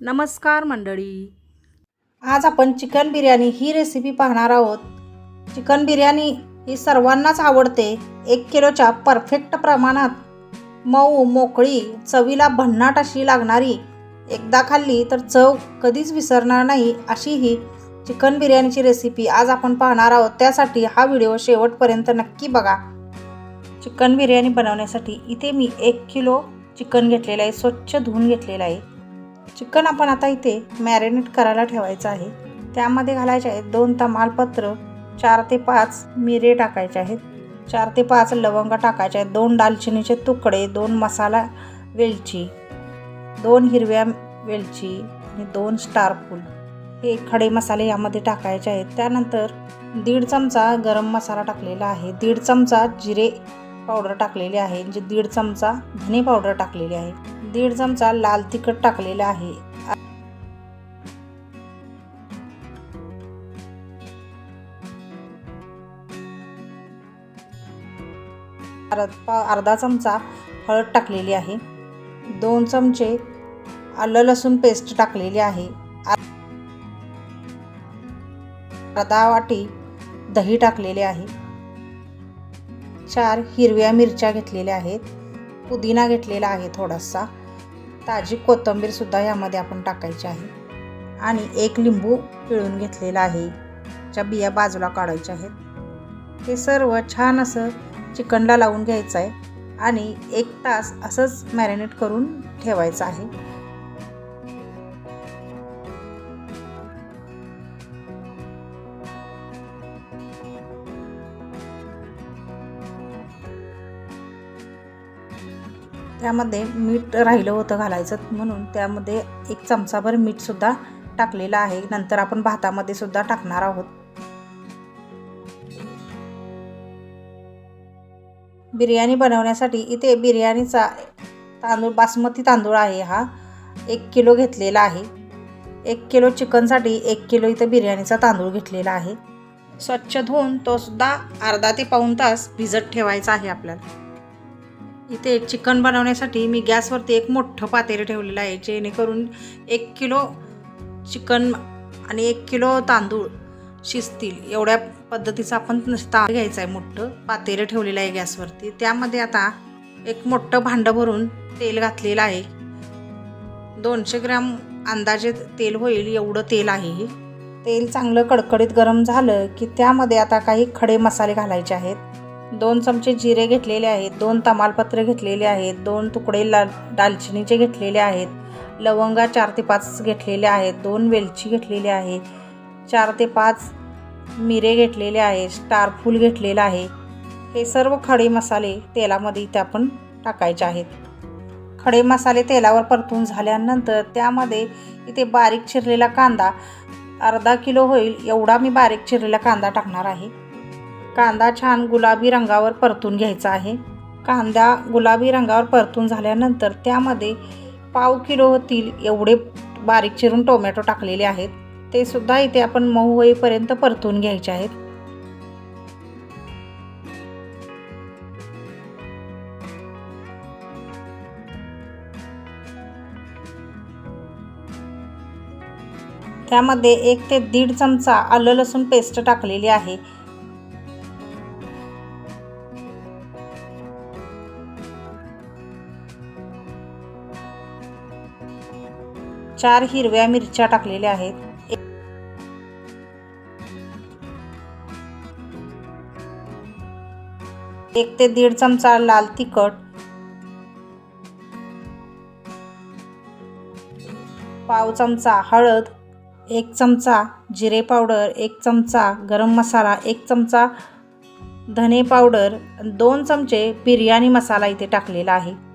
नमस्कार मंडळी. आज आपण चिकन बिर्याणी ही रेसिपी पाहणार आहोत. चिकन बिर्याणी ही सर्वांनाच आवडते. एक किलोच्या परफेक्ट प्रमाणात मऊ मोकळी चवीला भन्नाट अशी लागणारी एकदा खाल्ली तर चव कधीच विसरणार नाही अशी ही चिकन बिर्याणीची रेसिपी आज आपण पाहणार आहोत. त्यासाठी हा व्हिडिओ शेवटपर्यंत नक्की बघा. चिकन बिर्याणी बनवण्यासाठी इथे मी एक किलो चिकन घेतलेलं आहे स्वच्छ धुवून घेतलेलं आहे. चिकन आपण आता इथे मॅरिनेट करायला ठेवायचं आहे. त्यामध्ये घालायचे आहेत दोन तमालपत्र चार ते पाच मिरे टाकायचे आहेत. चार ते पाच लवंग टाकायचे आहेत. दोन दालचिनीचे तुकडे दोन मसाला वेलची दोन हिरव्या वेलची आणि दोन स्टारफूल हे खडे मसाले यामध्ये टाकायचे आहेत. त्यानंतर दीड चमचा गरम मसाला टाकलेला आहे. दीड चमचा जिरे पावडर टाकलेली आहे. म्हणजे दीड चमचा धने पावडर टाकलेली आहे. दीड चमचा लाल तिखट टाकलेला आहे. अर्धा अर्धा चमचा हळद टाकलेली आहे. दोन चमचे आलं लसूण पेस्ट टाकलेली आहे. अर्धा वाटी दही टाकलेले आहे. चार हिरव्या मिरच्या घेतलेल्या आहेत. पुदिना घेतलेला आहे थोडासा. ताजी कोथिंबीरसुद्धा यामध्ये आपण टाकायची आहे. आणि एक लिंबू पिळून घेतलेला आहे. च्या बिया बाजूला काढायच्या आहेत. हे सर्व छान असं चिकनला लावून घ्यायचं आहे. आणि एक तास असंच मॅरिनेट करून ठेवायचं आहे. त्यामध्ये मीठ राहिलं होतं घालायचं म्हणून त्यामध्ये एक चमचाभर मीठसुद्धा टाकलेलं आहे. नंतर आपण भातामध्ये सुद्धा टाकणार आहोत. बिर्याणी बनवण्यासाठी इथे बिर्याणीचा तांदूळ बासमती तांदूळ आहे हा. एक किलो घेतलेला आहे. एक किलो चिकनसाठी एक किलो इथे बिर्याणीचा तांदूळ घेतलेला आहे. स्वच्छ धुवून तो सुद्धा अर्धा ते पाऊण तास भिजत ठेवायचा आहे आपल्याला. इथे चिकन बनवण्यासाठी मी गॅसवरती एक मोठं पातेलं ठेवलेलं आहे जेणेकरून एक किलो चिकन आणि एक किलो तांदूळ शिजतील. एवढ्या पद्धतीचं आपण तांदूळ घ्यायचं आहे मोठं पातेलं ठेवलेलं आहे गॅसवरती. त्यामध्ये आता एक मोठं भांडं भरून तेल घातलेलं आहे. दोनशे ग्रॅम अंदाजे तेल होईल एवढं तेल आहे हे. तेल चांगलं कडकडीत गरम झालं की त्यामध्ये आता काही खडे मसाले घालायचे आहेत. दोन चमचे जिरे घेतलेले आहेत दोन तमालपत्र घेतलेले आहेत दोन तुकडे ला दालचिनीचे घेतलेले आहेत लवंगा चार ते पाच घेतलेले आहेत दोन वेलची घेतलेली आहे चार ते पाच मिरे घेतलेले आहे स्टारफूल घेतलेलं आहे. हे सर्व खडे मसाले तेलामध्ये इथे आपण टाकायचे आहेत. खडे मसाले तेलावर परतून झाल्यानंतर त्यामध्ये इथे बारीक चिरलेला कांदा अर्धा किलो होईल एवढा मी बारीक चिरलेला कांदा टाकणार आहे. कांदा छान गुलाबी रंगावर परतून घ्यायचा आहे. कांदा गुलाबी रंगावर परतून झाल्यानंतर त्यामध्ये पाव किलो होतील एवढे बारीक चिरून टोमॅटो टाकलेले आहेत. ते सुद्धा इथे आपण मऊ होईपर्यंत परतून घ्यायचे आहेत. त्यामध्ये एक ते दीड चमचा आलं लसूण पेस्ट टाकलेली आहे. चार हिरव्या मिरच्या टाकलेल्या आहेत. एक ते दीड चमचा लाल तिखट. पाव चमचा हळद. एक चमचा जिरे पावडर. एक चमचा गरम मसाला. एक चमचा धने पावडर. दोन चमचे बिर्याणी मसाला इथे टाकलेला आहे.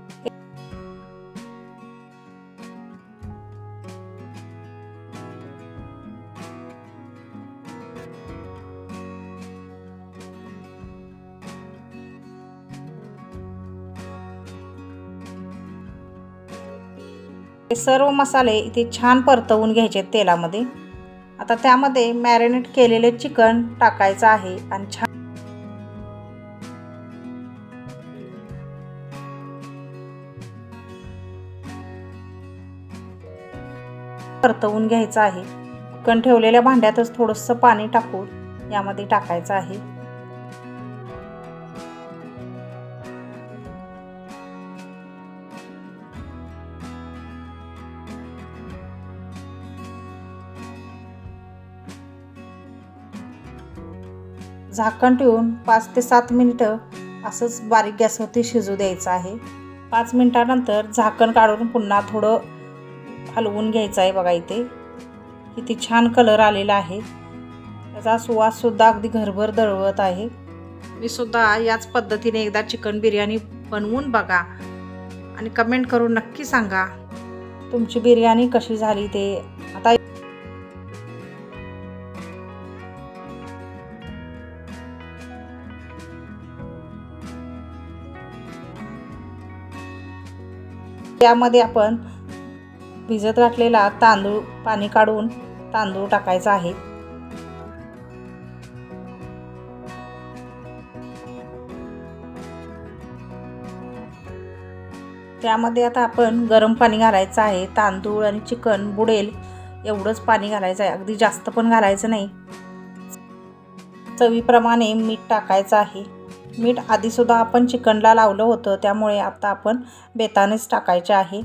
हे सर्व मसाले इथे छान परतवून घ्यायचे आहेत तेलामध्ये. आता त्यामध्ये मॅरिनेट केलेले चिकन टाकायचं आहे आणि छान परतवून घ्यायचं आहे. चिकन ठेवलेल्या भांड्यातच थोडंसं पाणी टाकून यामध्ये टाकायचं आहे. झाकण ठेवून पाच ते सात मिनटं असंच बारीक गॅसवरती शिजू द्यायचं आहे. पाच मिनटानंतर झाकण काढून पुन्हा थोडं हलवून घ्यायचं आहे बघा इथे. किती छान कलर आलेला आहे. त्याचा सुवाससुद्धा अगदी घरभर दळवत आहे. मी सुद्धा याच पद्धतीने एकदा चिकन बिर्याणी बनवून बघा आणि कमेंट करून नक्की सांगा. तुमची बिर्याणी कशी झाली ते आता त्यामध्ये आपण भिजत घातलेला तांदूळ पाणी काढून तांदूळ टाकायचा आहे. त्यामध्ये आता आपण गरम पाणी घालायचं आहे. तांदूळ आणि चिकन बुडेल एवढंच पाणी घालायचं आहे. अगदी जास्त पण घालायचं नाही. चवीप्रमाणे मीठ टाकायचं आहे. मीठ आधीसुद्धा आपण चिकनला लावलं होतं त्यामुळे आता आपण बेतानेच टाकायचे आहे.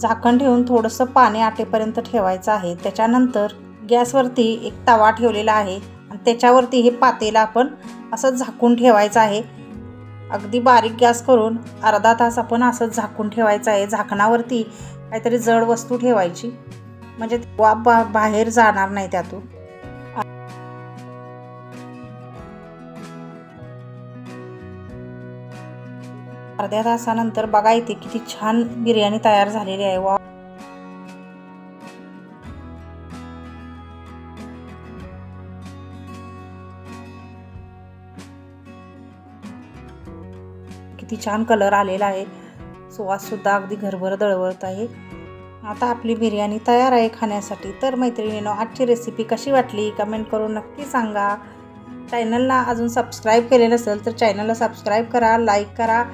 झाकण ठेवून थोडंसं पाणी आटेपर्यंत ठेवायचं आहे. त्याच्यानंतर गॅसवरती एक तवा ठेवलेला आहे आणि त्याच्यावरती हे पातेलं आपण असं झाकून ठेवायचं आहे. अगदी बारीक गॅस करून अर्धा तास आपण असंच झाकून ठेवायचं आहे. झाकणावरती काहीतरी जड वस्तू ठेवायची. म्हणजे वाफ बा बाहेर जाणार नाही त्यातून. अर्ध्या तासानंतर बघा इथे किती छान बिर्याणी तयार झालेली आहे. वा. किती छान कलर आलेला आहे. सुवाससुद्धा अगदी घरभर दळवत आहे. आता आपली बिर्याणी तयार आहे खाण्यासाठी. तर मैत्रिणीनो आजची रेसिपी कशी वाटली? कमेंट करून नक्की सांगा. चॅनलला अजून सबस्क्राईब केले नसेल तर चॅनलला सबस्क्राईब करा लाईक करा.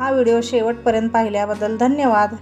हा व्हिडिओ शेवटपर्यंत पाहिल्याबद्दल धन्यवाद.